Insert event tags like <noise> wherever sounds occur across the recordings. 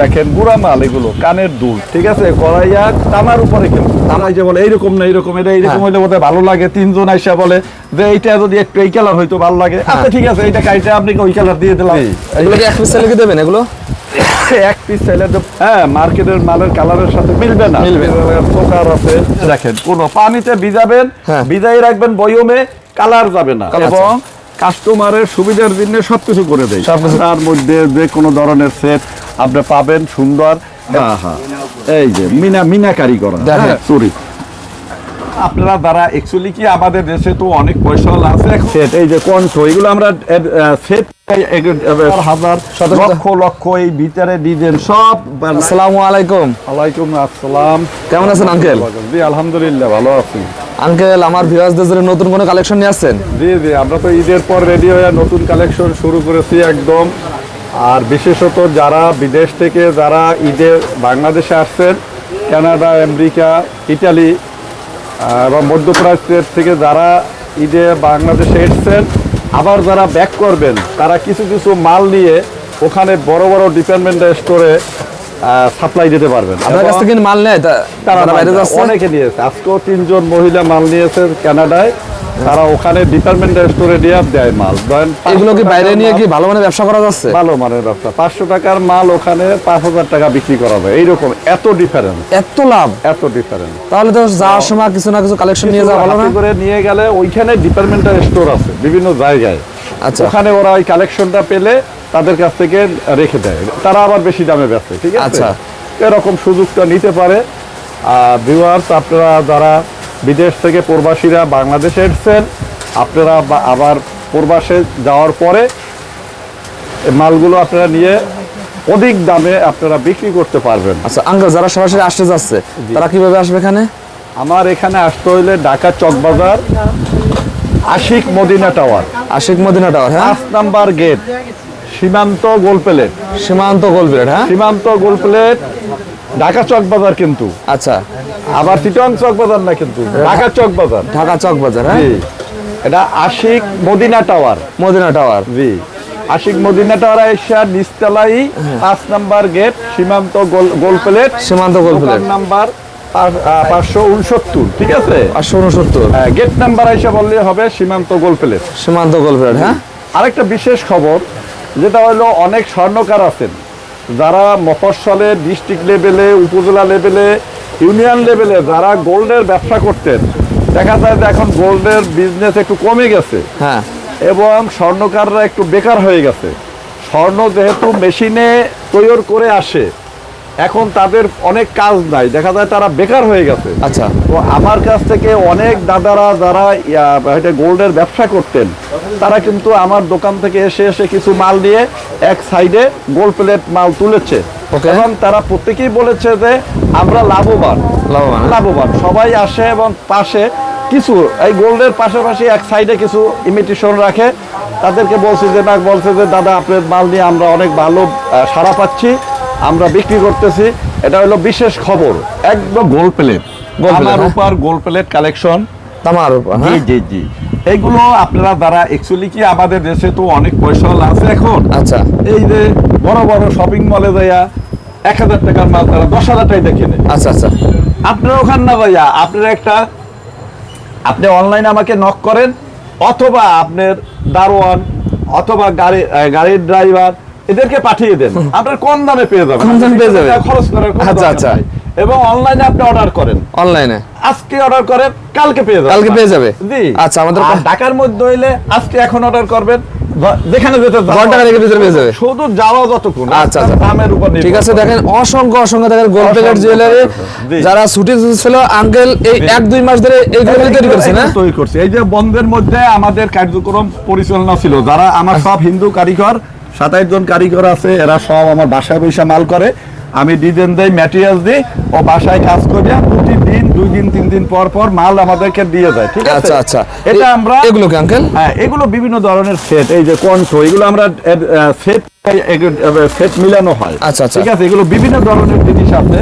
দেখেন গুড়া মাল এগুলো কানের দুল ঠিক আছে? কড়াইয়া টানার উপরে কিন্তু টানাই যে বলে এইরকম না এইরকম এটা এইরকম হ্যাঁ। হইলে বোধহয় ভালো লাগে। তিনজন আইসা বলে যে এইটা যদি একটু এই কালার হইতো ভালো লাগে। আচ্ছা ঠিক আছে এইটা কাইটা আপনি ওই কালার দিয়ে দিলাম। এগুলো এক পিস চাইলে দেবেন এগুলো? <laughs> এক পিস চাইলে হ্যাঁ মার্কেটের মালের কালারের সাথে মিলবে না। মিলবে। আছে। দেখেন কোন পানিতে ভিজাবেন হ্যাঁ। ভিজাই রাখবেন বয়মে কালার যাবে না। এবং কাস্টমারের সুবিধার জন্য সবকিছু করে দেয়। তার মধ্যে যে কোনো ধরনের সেট আপনি পাবেন সুন্দর। এই যে মিনা মিনাকারি করা চুরি আপনারা অ্যাকচুয়ালি কি আমাদের দেশে তো অনেক পয়সা আছে। সেট এই যে কণ্ঠ এগুলো আমরা সেট হাজার শত শত। লক্ষ লক্ষ এই ভিতরে ডিজাইন সব আসসালামু আলাইকুম। ওয়ালাইকুম আসসালাম। কেমন আছেন আঙ্কেল জি আলহামদুলিল্লাহ ভালো আছি। আঙ্কেল, আমার ভিউয়ার্সদের জন্য নতুন কোনো কালেকশন নিয়ে আসছেন? জি জি, আমরা তো ঈদের পর রেডি হয়ে নতুন কালেকশন শুরু করেছি একদম। আর বিশেষত যারা বিদেশ থেকে, যারা ঈদে বাংলাদেশে আসছেন, কানাডা, আমেরিকা, ইটালি এবং মধ্যপ্রাচ্যের থেকে যারা ঈদে বাংলাদেশে এসছেন, আবার যারা ব্যাক করবেন, তারা কিছু কিছু মাল নিয়ে ওখানে বড় বড় ডিপার্টমেন্ট স্টোরে সাপ্লাই দিতে পারবেন। আপনার কাছ থেকে মাল নেয় তারা বাইরে যাচ্ছে? অনেকে নিয়েছে। আজকেও তিনজন মহিলা মাল নিয়েছে কানাডায়। তারা ওখানে ডিপার্টমেন্ট স্টোরে দিয়ে দেয় মাল। এগুলো কি বাইরে নিয়ে কি ভালো মানে ব্যবসা করা যাচ্ছে? ভালো মানের ব্যবসা। পাঁচশো টাকার মাল ওখানে পাঁচ হাজার টাকা বিক্রি করা হবে এইরকম এত ডিফারেন্স এত লাভ? এত ডিফারেন্স তাহলে তো যাওয়ার সময় কিছু না কিছু কালেকশন নিয়ে যাওয়া ভালো না? করে নিয়ে গেলে ওইখানে ডিপার্টমেন্টাল স্টোর আছে বিভিন্ন জায়গায়। আচ্ছা। ওখানে ওরা ওই কালেকশনটা পেলে তাদের কাছ থেকে রেখে দেয়। তারা আবার বেশি দামে বেচে ঠিক আছে? আচ্ছা। এরকম সুযোগটা নিতে পারে। আর ভিউয়ার্স আপনারা যারা বিদেশ থেকে প্রবাসীরা বাংলাদেশে এসছেন আপনারা আবার প্রবাসে যাওয়ার পরে মালগুলো আপনারা নিয়ে অধিক দামে আপনারা বিক্রি করতে পারবেন। আচ্ছা আঙ্কেল যারা সরাসরি আসতে যাচ্ছে তারা কীভাবে আসবে এখানে? আমার এখানে আসতে হইলে ঢাকা চকবাজার আশিক মদিনা টাওয়ার। আশিক মদিনা টাওয়ার হ্যাঁ? পাঁচ নাম্বার গেট। সীমান্ত গোল প্লেট। সীমান্ত গোলবিরাট হ্যাঁ? সীমান্ত গোল প্লেট ঢাকা চক বাজার কিন্তু। আচ্ছা। আবার চিটং চক বাজার না কিন্তু ঢাকা চক বাজার। ঢাকা চক বাজার হ্যাঁ? এটা আশিক মদিনা টাওয়ার। মদিনা টাওয়ার। জি। আশিক মদিনা টাওয়ার এসা নিচতলাই পাঁচ নাম্বার গেট সীমান্ত গোল গোল প্লেট। সীমান্ত গোল প্লেট। নাম্বার পাঁচশো উনসত্তর ঠিক আছে? পাঁচশো উনসত্তর। গেট নাম্বার এসে বললে হবে সীমান্ত গোল প্লেট। সীমান্ত গোলবিরাট হ্যাঁ? আরেকটা বিশেষ খবর যেটা হলো অনেক স্বর্ণকার আছেন। যারা মফস্বলে ডিস্ট্রিক্ট লেভেলে উপজেলা লেভেলে ইউনিয়ন লেভেলে যারা গোল্ডের ব্যবসা করতেন দেখা যায় যে এখন গোল্ডের বিজনেস একটু কমে গেছে। হ্যাঁ। এবং স্বর্ণকাররা একটু বেকার হয়ে গেছে। স্বর্ণ যেহেতু মেশিনে তৈরি করে আসে এখন তাদের অনেক কাজ নাই। দেখা যায় তারা বেকার হয়ে গেছে। আচ্ছা। তো আমার কাছ থেকে অনেক দাদারা যারা এটা গোল্ডের ব্যবসা করতেন তারা কিন্তু আমার দোকান থেকে এসে এসে কিছু মাল নিয়ে এক সাইডে গোল্ড প্লেট মাল তুলেছে. এবং তারা প্রত্যেকেই বলেছে যে আমরা লাভবান। লাভবান হ্যাঁ? লাভবান। সবাই আসে এবং পাশে কিছু এই গোল্ডের পাশাপাশি এক সাইডে কিছু ইমিটেশন রাখে। তাদেরকে বলছি যে না বলছে যে দাদা আপনার মাল নিয়ে আমরা অনেক ভালো সাড়া পাচ্ছি। আমরা বিক্রি করতেছি এটা হলো বিশেষ খবর। একদম গোল প্লেট আমার হ্যাঁ? উপর গোল্ড প্লেট কালেকশন। তামার উপর জি হ্যাঁ। জি জি এইগুলো আপনারা দ্বারা অ্যাকচুয়ালি কি আমাদের দেশে তো অনেক পয়সা আছে এখন? আচ্ছা। এই যে বড় বড় শপিং মলে যাইয়া এক হাজার টাকার মাল তারা দশ হাজার টাকা কিনে আচ্ছা আচ্ছা। আপনারা ওখানে না ভাইয়া আপনারা একটা আপনি অনলাইনে আমাকে নক করেন অথবা আপনার দারোয়ান অথবা গাড়ি গাড়ির ড্রাইভার এদেরকে পাঠিয়ে দেন। আপনার কম দামে পেয়ে যাবেন। কম দামে পেয়ে যাবে? খরচ করার আচ্ছা, আচ্ছা। এবং অনলাইনে আপনি অর্ডার করেন। অনলাইনে আজকে অর্ডার করেন কালকে পেয়ে যাবেন। কালকে পেয়ে যাবে? জি। আচ্ছা, আমাদের ঢাকার মধ্যে হইলে আজকে এখন অর্ডার করবেন। যেখানে যেতে ঘণ্টা খানেকের ভিতরে পেয়ে যাবে? শুধু যাওয়া যতক্ষণ আচ্ছা, আচ্ছা। দামের উপর ঠিক আছে দেখেন অসংখ্য অসংখ্য দেখেন গোল্ড প্লেটের জুয়েলারি যারা ছুটি ছিল আঙ্কেল এই এক দুই মাস ধরে তৈরি করছে না? তৈরি করছে। এই যে বন্ধের মধ্যে আমাদের কার্যক্রম পরিচালনা ছিল যারা আমার আচ্ছা। সব হিন্দু কারিগর সাতাইশ জন কারিগর আছে এরা সব আমার বাসায় বৈশা মাল করে। আমি ডিজাইন দেই ম্যাটেরিয়াল দিই ও বাসায় কাজ করি প্রতিদিন দুই দিন তিন দিন পর পর মাল আমাদেরকে দিয়ে যায় ঠিক আছে? আচ্ছা আচ্ছা। এটা আমরা এগুলো কি আঙ্কেল হ্যাঁ এগুলো বিভিন্ন ধরনের সেট এই যে কণ্ঠ এগুলো আমরা সেট সেট মিলানো হয় আচ্ছা, আচ্ছা। ঠিক আছে এগুলো বিভিন্ন ধরনের জিনিস আছে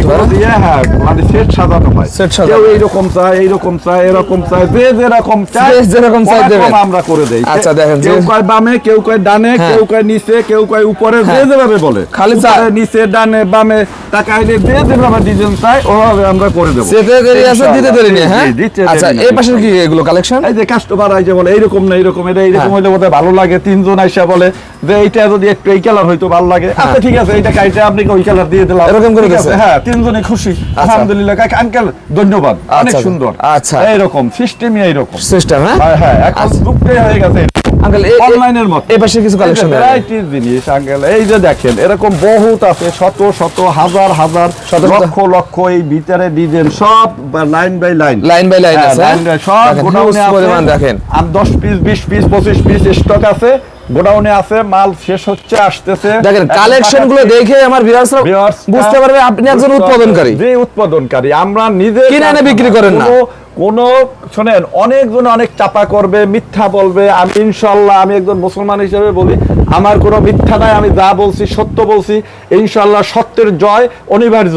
এগুলো দিয়ে হ্যাঁ মানে সেট সাজানো হয় সাজানো। কেউ এইরকম চায় এইরকম চায় এরকম চায় যে যেরকম চায় যেরকম চায় দেবেন। আমরা করে দেই আচ্ছা, দেখেন, কেউ কয় বামে কেউ কয় ডানে হ্যাঁ। কেউ কয় নিচে কেউ কয় উপরে যে হ্যাঁ। যেভাবে বলে খালি চা- উপরে, নিচে ডানে বামে টাকা আইলে যে যেভাবে ডিজাইন চায় ওভাবে আমরা করে দেবো যেতে দেরি আছে দিতে দেরি নেই হ্যাঁ আচ্ছা এই কি এগুলো কালেকশন এই যে কাস্টমার আইসে বলে এইরকম না এইরকম এটা এইরকম। হইলে বোধহয় ভালো লাগে তিনজন আইসা বলে যে এইটা যদি একটু এই কালার হইতো ভালো লাগে। আচ্ছা ঠিক আছে কাইটা আপনি ওই কালার দিয়ে দিলাম। হ্যাঁ। এরকম করে দিছে? হ্যাঁ তিনজনে খুশি। আলহামদুলিল্লাহ কাকা আঙ্কেল ধন্যবাদ। অনেক আচ্ছা, সুন্দর। আচ্ছা। এইরকম সিস্টেমই এইরকম। সিস্টেম হ্যাঁ? হ্যাঁ হ্যাঁ এখন আচ্ছা। হয়ে গেছে। আঙ্কেল অনলাইনের মতো। এই পাশে কিছু কালেকশন ভ্যারাইটির জিনিস আঙ্কেল এই যে দেখেন এরকম বহুত আছে শত শত হাজার হাজার লক্ষ লক্ষ এই ভিতরে ডিজাইন সব line by line line by line হ্যাঁ, আছে সব গোডাউনে আছে। দেখেন। আর 10 পিস 20 পিস 25 পিস স্টক আছে। গোডাউনে আছে মাল শেষ হচ্ছে আসতেছে। দেখেন কালেকশনগুলো দেখে আমার ভিউয়ার্সরা বুঝতে হ্যাঁ, পারবে আপনি একজন উৎপাদনকারী। যে উৎপাদনকারী আমরা নিজে কিনে এনে বিক্রি করেন না। কোনো- শোনেন অনেকজন অনেক চাপা করবে মিথ্যা বলবে আমি ইনশাল্লাহ আমি একজন মুসলমান হিসেবে বলি আমার কোনো মিথ্যা নাই আমি যা বলছি সত্য বলছি ইনশাল্লাহ সত্যের জয় অনিবার্য।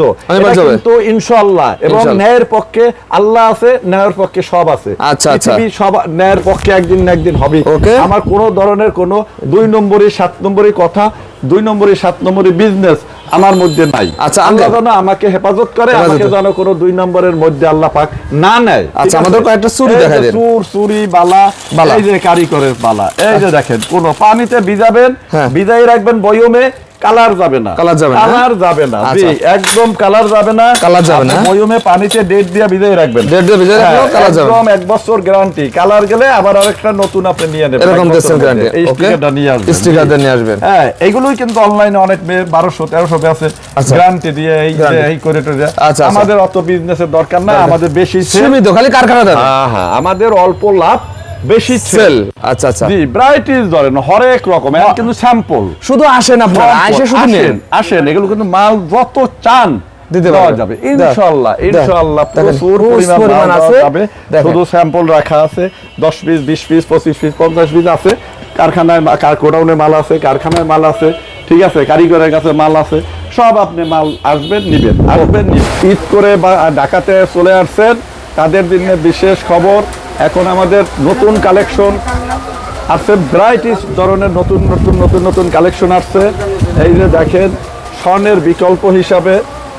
কিন্তু ইনশাল্লাহ এবং ন্যায়ের পক্ষে আল্লাহ আছে ন্যায়ের পক্ষে সব আছে। আচ্ছা, আচ্ছা। পৃথিবী সব ন্যায়ের পক্ষে একদিন না একদিন হবে. আমার কোনো ধরনের কোনো দুই নম্বরই সাত নম্বরই কথা দুই নম্বরই সাত নম্বরই বিজনেস আমার মধ্যে নাই আচ্ছা, আল্লাহ। যেন আমাকে হেফাজত করে আমাকে যেন কোনো দুই নম্বরের মধ্যে আল্লাহ পাক না নেয় আচ্ছা, আমাদের কয়েকটা চুরি দেখা দেন। চুর চুরি বালা বালা। এই যে কারিগরের বালা এই যে দেখেন কোন পানিতে ভিজাবেন হ্যাঁ। ভিজাই রাখবেন বয়মে কালার যাবে না কালার যাবে না? কালার যাবে না জি আচ্ছা। একদম কালার যাবে না কালার যাবে না, হ্যাঁ? পানিতে ডেট দিয়ে রাখবেন ডেট দিয়ে রাখলেও হ্যাঁ, কালার যাবে একদম এক বছর গ্যারান্টি কালার গেলে আবার আরেকটা নতুন আপনি নিয়ে নেবেন এরকম দেশের গ্যারান্টি এই স্টিকারটা নিয়ে আসবেন স্টিকার জি। দিয়ে নিয়ে আসবেন হ্যাঁ এগুলোই কিন্তু অনলাইনে অনেক বারোশো তেরোশো আছে আচ্ছা। গ্যারান্টি দিয়ে এই এই করে টোরে। আচ্ছা, আচ্ছা। আমাদের অত বিজনেসের দরকার না আমাদের বেশি। সীমিত খালি কারখানা হ্যাঁ, হ্যাঁ, আমাদের অল্প লাভ বেশি সেল। আচ্ছা আচ্ছা। জি ব্রাইটিস ধরেন হরেক রকম এখন কিন্তু স্যাম্পল শুধু আসেন আপনারা শুধু নেন। আসেন এগুলো কিন্তু মাল যত চান দিতে যাবে। ইনশাআল্লাহ ইনশাআল্লাহ প্রচুর পরিমাণ আছে। শুধু স্যাম্পল রাখা আছে 10 পিস 20 পিস 25 পিস 50 পিস আছে। কারখানায় কার গোডাউনে মাল আছে কারখানায় মাল আছে ঠিক আছে কারিগরের কাছে মাল আছে। সব আপনি মাল আসবেন নিবেন আসবেন। ঈদ করে বা ঢাকাতে চলে আসছেন তাদের জন্য বিশেষ খবর এখন আমাদের নতুন কালেকশন আসছে ভ্যারাইটিস ধরনের নতুন নতুন নতুন নতুন কালেকশন আসছে এই যে দেখেন স্বর্ণের বিকল্প হিসাবে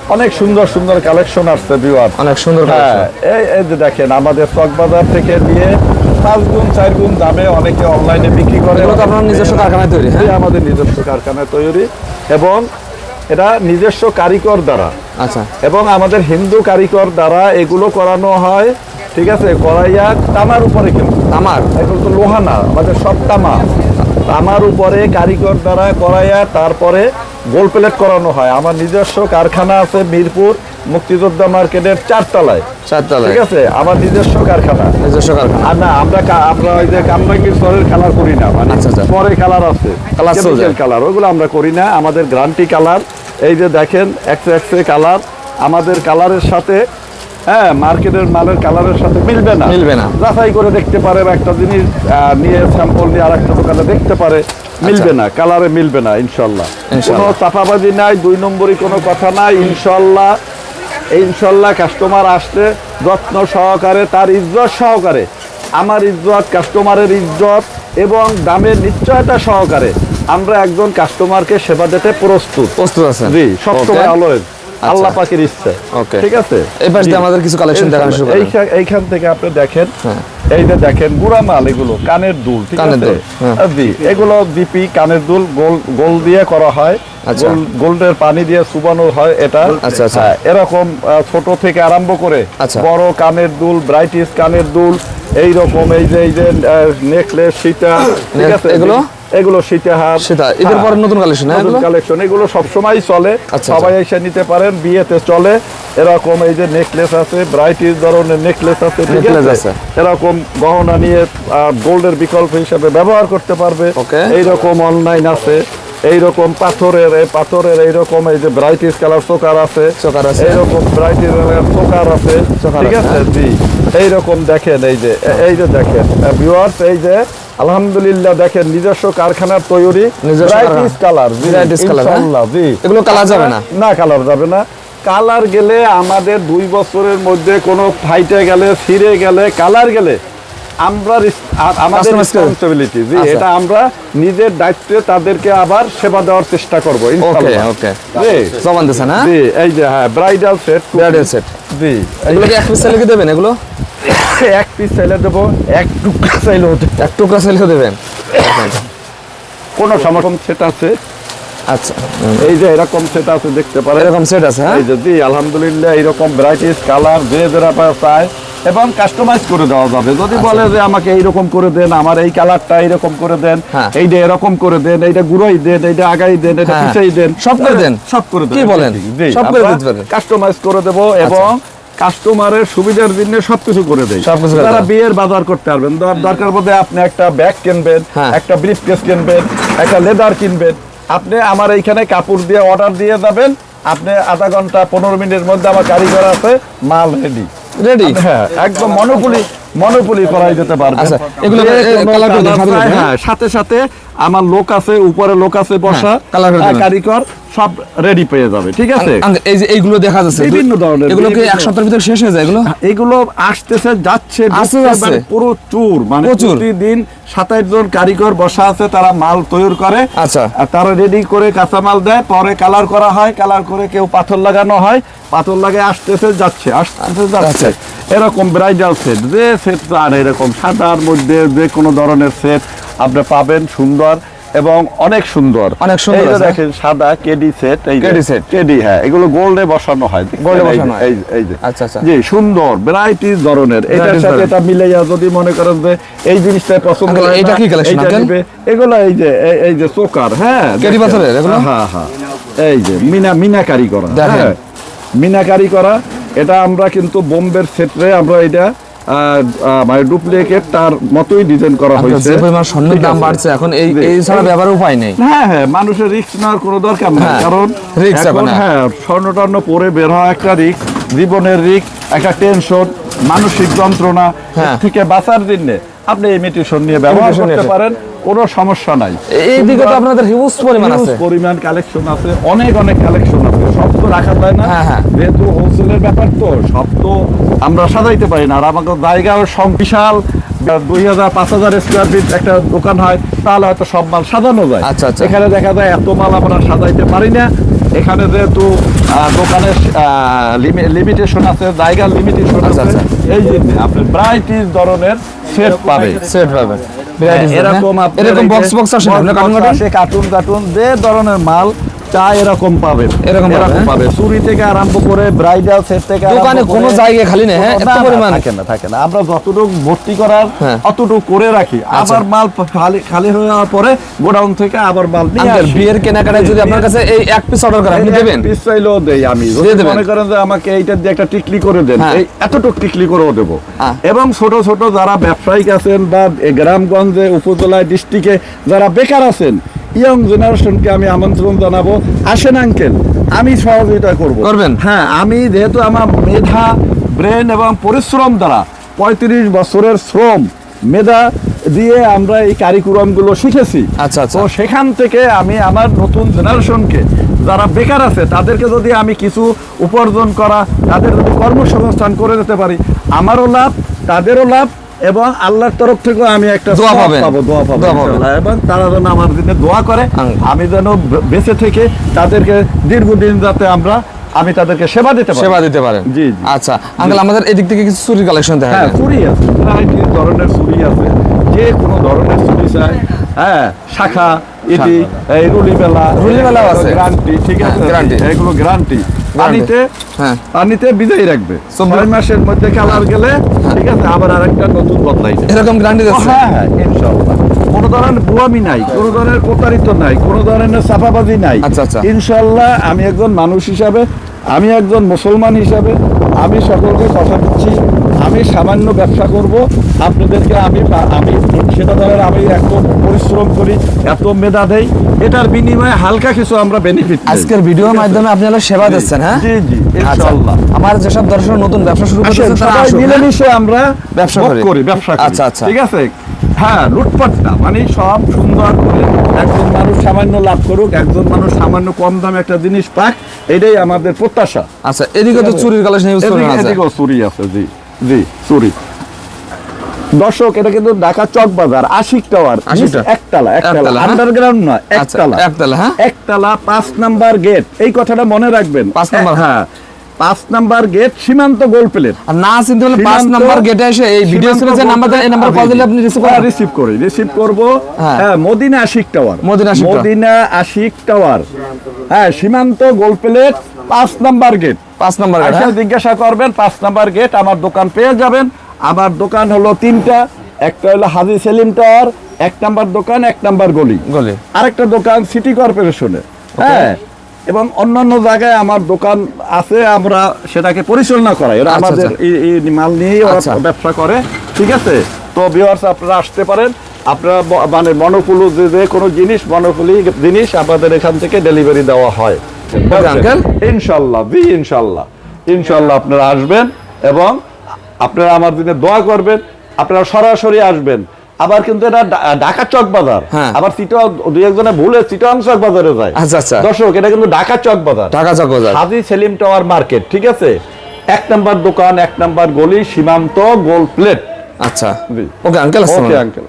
অনেক সুন্দর সুন্দর কালেকশন আসছে বিওয়ার অনেক সুন্দর হ্যাঁ এই এই যে দেখেন আমাদের চকবাজার থেকে নিয়ে পাঁচ গুণ চার গুণ দামে অনেকে অনলাইনে বিক্রি করে। আপনার নিজস্ব কারখানায় তৈরি হ্যাঁ? আমাদের নিজস্ব কারখানায় তৈরি। এবং এটা নিজস্ব কারিগর দ্বারা। আচ্ছা। এবং আমাদের হিন্দু কারিগর দ্বারা এগুলো করানো হয় ঠিক আছে করাইয়া তামার উপরে কিন্তু আমার এগুলো তো লোহা না আমাদের সব তামা। তামার উপরে কারিগর দ্বারা করাইয়া তারপরে গোল প্লেট করানো হয়। আমার নিজস্ব কারখানা আছে মিরপুর মুক্তিযোদ্ধা মার্কেটের চারতলায়। চারতলায়। ঠিক আছে আমার নিজস্ব কারখানা। নিজস্ব কারখানা। আর না আমরা আমরা ওই যে কামরাঙ্গীর স্তরের কালার করি না মানে আচ্ছা, আচ্ছা। পরে কালার আছে। কালার ওইগুলো আমরা করি না। আমাদের গ্রান্টি কালার এই যে দেখেন এক্স এক্স কালার। আমাদের কালারের সাথে হ্যাঁ মার্কেটের মালের কালারের সাথে মিলবে না। মিলবে না। যাচাই করে দেখতে পারে বা একটা জিনিস নিয়ে স্যাম্পল নিয়ে আরেকটা দোকানে দেখতে পারে মিলবে না কালারে মিলবে না ইনশাল্লাহ। কোনো চাপাবাজি নাই দুই নম্বরই কোনো কথা নাই ইনশাল্লাহ। ইনশাল্লাহ কাস্টমার আসলে যত্ন সহকারে তার ইজ্জত সহকারে। আমার ইজ্জত কাস্টমারের ইজ্জত এবং দামের নিশ্চয়তা সহকারে। আমরা একজন কাস্টমারকে সেবা দিতে প্রস্তুত। প্রস্তুত আছেন। জি সবসময়. অলওয়েজ আল্লাহ পাকের ইচ্ছে Okay. ঠিক আছে আমাদের কিছু দেখানো শুরু এইখান থেকে আপনি দেখেন হ্যাঁ। এই দেখেন গুড়া মাল এগুলো কানের দুল ঠিক আছে হ্যাঁ। জি এগুলো দিপি কানের দুল গোল গোল দিয়ে করা হয় আচ্ছা। গোল্ডের পানি দিয়ে চুবানো হয় এটা আচ্ছা, আচ্ছা। হ্যাঁ, এরকম ছোট থেকে আরম্ভ করে আচ্ছা। বড় কানের দুল ব্রাইটিস কানের দুল এই রকম এই যে এই যে নেকলেস সীতা ঠিক আছে এগুলো? এগুলো সীতাহার সেটা ঈদের পরে নতুন কালেকশন হ্যাঁ এগুলো? কালেকশন এগুলো সবসময় চলে। আচ্ছা, সবাই এসে নিতে পারেন বিয়েতে চলে। এরকম এই যে নেকলেস আছে ব্রাইটিস ধরনের নেকলেস আছে Necklace আছে। এরকম গহনা নিয়ে গোল্ডের বিকল্প হিসাবে ব্যবহার করতে পারবে। Okay. এইরকম অনলাইন আছে। এইরকম পাথরের এই পাথরের এইরকম এই যে ব্রাইটিস কালার চোকার আছে। চোকার আছে। এইরকম ব্রাইটিস কালার চোকার আছে। ঠিক আছে, আছে? জি। এইরকম দেখেন এই যে এই যে দেখেন। ভিউয়ার্স এই যে আলহামদুলিল্লাহ দেখেন নিজস্ব কারখানার তৈরি নিজস্ব কালার হ্যাঁ? ইনশাআল্লাহ জি। এগুলো কালার যাবে না? না কালার যাবে না। কালার গেলে আমাদের দুই বছরের মধ্যে কোনো ফাইটে গেলে ছিঁড়ে গেলে কালার গেলে আমরা আমাদের রেসপন্সিবিলিটি জি আচ্ছা। এটা আমরা নিজের দায়িত্বে তাদেরকে আবার সেবা দেওয়ার চেষ্টা করব ওকে ইনশাআল্লাহ। ওকে জমান হ্যাঁ? জি এই যে হ্যাঁ ব্রাইডাল সেট ব্রাইডাল সেট জি এগুলো কি এক পিস চাইলে দেবেন এগুলো? এক পিস চাইলে দেবো এক টুকরা চাইলে হতে এক টুকরা চাইলেও দেবেন কোনো সমস্যা সেট আছে আচ্ছা এই যে এরকম সেট আছে দেখতে পারেন এরকম সেট আছে হ্যাঁ এই আলহামদুলিল্লাহ এইরকম ভ্যারাইটিস কালার যে যেটা চায় এবং কাস্টমাইজ করে দেওয়া যাবে যদি আচ্ছা। বলে যে আমাকে এইরকম করে দেন আমার এই কালারটা এইরকম করে দেন হ্যাঁ। এইটা এরকম করে দেন এইটা গুঁড়োই দেন এইটা আগাই দেন এটা হ্যাঁ। পিছাই দেন সব করে দেন? সব করে দেন কি বলেন? সব করে দিতে পারবেন? কাস্টমাইজ করে দেব এবং কাস্টমারের সুবিধার জন্য সবকিছু করে দেয়। করে বিয়ের বাজার করতে পারবেন দর- দরকার বোধে আপনি একটা ব্যাগ কিনবেন হ্যাঁ। একটা ব্রিফ কেস কিনবেন একটা লেদার কিনবেন। আপনি আমার এইখানে কাপড় দিয়ে অর্ডার দিয়ে যাবেন আপনি আধা ঘণ্টা পনেরো মিনিটের মধ্যে আমার কারিগর আছে মাল রেডি রেডি হ্যাঁ একদম মনোপুলি মনোপুলি করাই যেতে পারবে। আচ্ছা, এগুলো হ্যাঁ সাথে সাথে আমার লোক আছে উপরে লোক আছে বসা হ্যাঁ, করে হ্যাঁ। কারিগর সব রেডি পেয়ে যাবে ঠিক আছে? এই যে এইগুলো দেখা যাচ্ছে বিভিন্ন ধরনের, এগুলো কি এক সপ্তাহের ভিতরে শেষ হয়ে যায় এগুলো? এগুলো আসতেছে যাচ্ছে। মানে পুরো চুর মানে প্রতিদিন সাতাইশ জন কারিগর বসা আছে তারা মাল তৈরি করে আচ্ছা। আর তারা রেডি করে কাঁচামাল দেয় পরে কালার করা হয় কালার করে কেউ পাথর লাগানো হয় পাথর লাগে আসতেছে যাচ্ছে আসতেছে যাচ্ছে। এরকম ব্রাইডাল সেট যে সেট চান এরকম সাদার মধ্যে যে কোনো ধরনের সেট আপনি পাবেন সুন্দর এবং অনেক সুন্দর অনেক সুন্দর দেখেন সাদা কেডি সেট এই কেডি set। কেডি হ্যাঁ এগুলো গোল্ডে বসানো হয় গোল্ডে বসানো হয়। এই যে, এই যে আচ্ছা, আচ্ছা। জি সুন্দর ভ্যারাইটিস ধরনের এটার সাথে। এটা মিলাইয়া যদি মনে করেন যে এই জিনিসটা পছন্দ হয় এইটা না, কি uncle? নিবে। এগুলো এই যে এই- যে চোকার হ্যাঁ কেডি। পাথরের এগুলো? হ্যাঁ হ্যাঁ এই যে মিনা মিনাকারি করা দেখেন। হ্যাঁ মিনাকারি করা এটা আমরা কিন্তু বোম্বের ক্ষেত্রে আমরা এটা মানে ডুপ্লিকেট তার মতোই ডিজাইন করা হয়েছে। যে পরিমাণ স্বর্ণের দাম বাড়ছে এখন এই এই ছাড়া ব্যবহার উপায় নেই। হ্যাঁ হ্যাঁ মানুষের রিস্ক নেওয়ার কোনো দরকার নেই হ্যাঁ, কারণ হ্যাঁ স্বর্ণ টর্ণ পরে বের হওয়া একটা রিস্ক জীবনের রিস্ক একটা টেনশন মানসিক যন্ত্রণা হ্যাঁ। থেকে বাঁচার জন্য আপনি ইমিটেশন নিয়ে ব্যবহার করতে পারেন কোনো সমস্যা নাই। এই দিকে তো আপনাদের হিউজ পরিমাণ আছে। পরিমাণ কালেকশন আছে অনেক অনেক কালেকশন আছে তো রাখা যায় না। হ্যাঁ, হ্যাঁ। যেহেতু হোলসেলের ব্যাপার তো সব তো আমরা সাজাইতে পারি না। আর আমাকে সব বিশাল দুই হাজার পাঁচ হাজার স্কোয়ার ফিট একটা দোকান হয় তাহলে হয়তো সব মাল সাজানো যায়। আচ্ছা, আচ্ছা। এখানে দেখা যায় এত মাল আমরা সাজাইতে পারি না। এখানে যেহেতু দোকানের লিমিটেশন আছে জায়গার লিমিটেশন আচ্ছা, আছে আচ্ছা। এই জন্য আপনি ব্রাইটিস ধরনের সেট পাবে। সেট পাবেন এরকম এরকম বক্স বক্স আসে, কার্টুন কার্টুন যে ধরনের মাল চাই এরকম পাবেন এরকম পাবে, হ্যাঁ? পাবে চুরি থেকে আরম্ভ করে ব্রাইডাল সেট থেকে দোকানে কোনো জায়গায় খালি হ্যাঁ? এত পরিমাণ? থাকে না থাকে না আমরা যতটুকু ভর্তি করার হ্যাঁ। অতটুকু করে রাখি আবার মাল খালি খালি হয়ে যাওয়ার পরে গোডাউন থেকে আবার মাল নিয়ে আসি। বিয়ের কেনাকাটায় যদি আপনার কাছে এই এক পিস অর্ডার করে আপনি দেবেন চাইলেও দেই আমি মনে করেন যে আমাকে এইটা দিয়ে একটা টিকলি করে দেন হ্যাঁ। এই এতটুক টিকলি করেও দেবো। এবং ছোট ছোট যারা ব্যবসায়িক আছেন বা গ্রামগঞ্জে উপজেলায় ডিস্ট্রিক্টে যারা বেকার আছেন ইয়ং জেনারেশনকে আমি আমন্ত্রণ জানাব আসেন আঙ্কেল আমি সহযোগিতা করব করবেন? হ্যাঁ আমি যেহেতু আমার মেধা ব্রেন এবং পরিশ্রম দ্বারা পঁয়ত্রিশ বছরের শ্রম মেধা দিয়ে আমরা এই কারিকুরামগুলো শিখেছি আচ্ছা, আচ্ছা। তো সেখান থেকে আমি আমার নতুন জেনারেশনকে যারা বেকার আছে তাদেরকে যদি আমি কিছু উপার্জন করা তাদের যদি কর্মসংস্থান করে দিতে পারি আমারও লাভ তাদেরও লাভ এবং আল্লাহর তরফ থেকেও আমি একটা দোয়া পাবো দোয়া পাবো এবং তারা যেন আমার জন্য দোয়া করে আমি যেন বেঁচে থেকে তাদেরকে দীর্ঘদিন যাতে আমরা আমি তাদেরকে সেবা দিতে পারি। সেবা দিতে পারেন। জি। আচ্ছা আঙ্কেল আমাদের এদিক থেকে কিছু চুরির কালেকশন দেখা হ্যাঁ চুরি আছে। ভ্যারাইটি ধরনের চুরি আছে। যে কোনো ধরনের চুরি চাই। হ্যাঁ শাখা ইটি এই রুলি বেলা রুলি বেলাও আছে। গ্যারান্টি ঠিক আছে? হ্যাঁ, guarantee। এগুলো গ্যারান্টি পানিতে হ্যাঁ। পানিতে বিদায় রাখবে। ছয় মাসের মধ্যে কালার গেলে ঠিক আছে আবার আরেকটা নতুন বদলাই এরকম গ্যারান্টি আছে হ্যাঁ হ্যাঁ ইনশাআল্লাহ। কোনো ধরনের বুয়ামি নাই কোনো ধরনের প্রতারিত নাই কোনো ধরনের চাপাবাজি নাই। আচ্ছা, আচ্ছা। ইনশাআল্লাহ আমি একজন মানুষ হিসাবে আমি একজন মুসলমান হিসাবে আমি সকলকে কথা দিচ্ছি আমি সামান্য ব্যবসা করব আপনাদেরকে আমি আমি সেটা ধরেন আমি এত পরিশ্রম করি এত মেধা দেই এটার বিনিময়ে হালকা কিছু আমরা বেনিফিট আজকের ভিডিওর মাধ্যমে আপনি হলো সেবা দিচ্ছেন হ্যাঁ? জি জি আচ্ছা। ইনশাআল্লাহ। আমার যেসব দর্শক নতুন ব্যবসা শুরু করতেছে আসেন, তারা আসুক, হ্যাঁ? মিলেমিশে আমরা ব্যবসা করি। করি ব্যবসা করি। আচ্ছা, আচ্ছা। ঠিক আছে? হ্যাঁ লুটপাটটা মানে সব সুন্দর করে একজন মানুষ সামান্য লাভ করুক একজন মানুষ সামান্য কম দামে একটা জিনিস পাক এটাই আমাদের প্রত্যাশা। আচ্ছা এদিকে তো চুরির কালেকশন ইউজ করেন এদিকে- আছে। এদিকেও চুরি আছে জি জি চুরি। দর্শক এটা কিন্তু ঢাকা চক বাজার আশিক টাওয়ার একতলা একতলা একতলা, হ্যাঁ? আন্ডারগ্রাউন্ড না আচ্ছা একতলা। একতলা হ্যাঁ? একতলা পাঁচ নাম্বার গেট এই কথাটা মনে রাখবেন। পাঁচ নাম্বার? হ্যাঁ। পাঁচ নাম্বার গেট সীমান্ত গোল প্লেট আর না চিনতে হলে পাঁচ নাম্বার গেটে এসে এই ভিডিও সীমান্ত যে নাম্বার দেন এই নাম্বার কল দিলে আপনি রিসিভ করেন। রিসিভ করি রিসিভ করব। হ্যাঁ। হ্যাঁ Madina Ashiq tower. Madina Ashiq tower. Madina Ashiq tower. হ্যাঁ সীমান্ত গোল প্লেট পাঁচ নাম্বার গেট পাঁচ নাম্বার গেট জিজ্ঞাসা করবেন পাঁচ নাম্বার গেট আমার দোকান পেয়ে যাবেন। আমার দোকান হলো তিনটা একটা হলো হাজি সেলিম টাওয়ার এক নাম্বার দোকান এক নাম্বার গলি। গলি। আরেকটা দোকান সিটি কর্পোরেশনে। হ্যাঁ এবং অন্যান্য জায়গায় আমার দোকান আছে আমরা সেটাকে পরিচালনা করাই। এরা আচ্ছা, আমাদের আচ্ছা। মাল নিয়েই ওরা আচ্ছা। ব্যবসা করে ঠিক আছে? তো ভিউয়ার্স আপনারা আসতে পারেন। আপনারা ব- মানে মনোপুলু যে যে কোনো জিনিস মনোপুলি জিনিস আপনাদের এখান থেকে ডেলিভারি দেওয়া হয়। ইনশাল্লাহ জি ইনশাল্লাহ। ইনশাল্লাহ আপনারা আসবেন এবং আপনারা আমার দিনে দোয়া করবেন আপনারা সরাসরি আসবেন। আবার কিন্তু এটা ঢাকা চক বাজার। হ্যাঁ। আবার চিটা দুই একজনে ভুলে চিটাং চক বাজারে যায়। আচ্ছা, আচ্ছা। দর্শক এটা কিন্তু ঢাকা চক বাজার। ঢাকা চক বাজার। হাজি সেলিম টাওয়ার মার্কেট ঠিক আছে? এক নাম্বার দোকান এক নাম্বার গলি সীমান্ত গোল প্লেট। আচ্ছা। ওকে আঙ্কেল ওকে। আঙ্কেল